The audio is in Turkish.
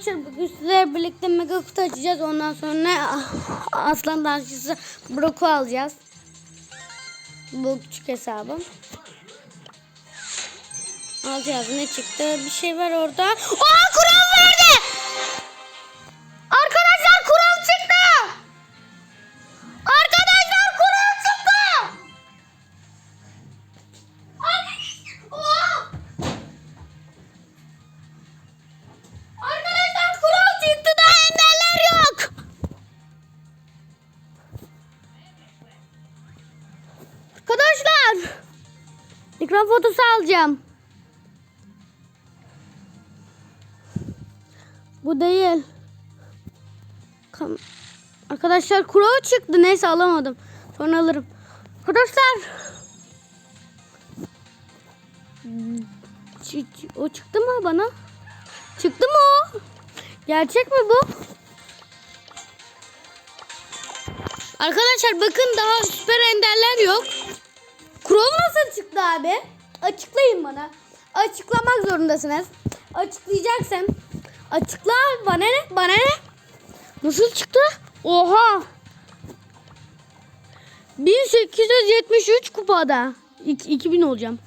Arkadaşlar bugün sizlerle birlikte mega kutu açacağız. Ondan sonra aslan dansçısı Brock'u alacağız. Bu küçük hesabım. Alacağız. Ne çıktı? Bir şey var orada. Aa kural Arkadaşlar. Ekran fotosu alacağım. Bu değil. Arkadaşlar kural çıktı. Neyse alamadım. Sonra alırım. Arkadaşlar. O çıktı mı bana? Çıktı mı o? Gerçek mi bu? Arkadaşlar bakın daha süper enderler yok. Chrome nasıl çıktı abi? Açıklayın bana. Açıklamak zorundasınız. Açıklayacaksın. Açıkla bana ne? Bana ne? Nasıl çıktı? Oha. 1873 kupada. İk- 2000 olacağım.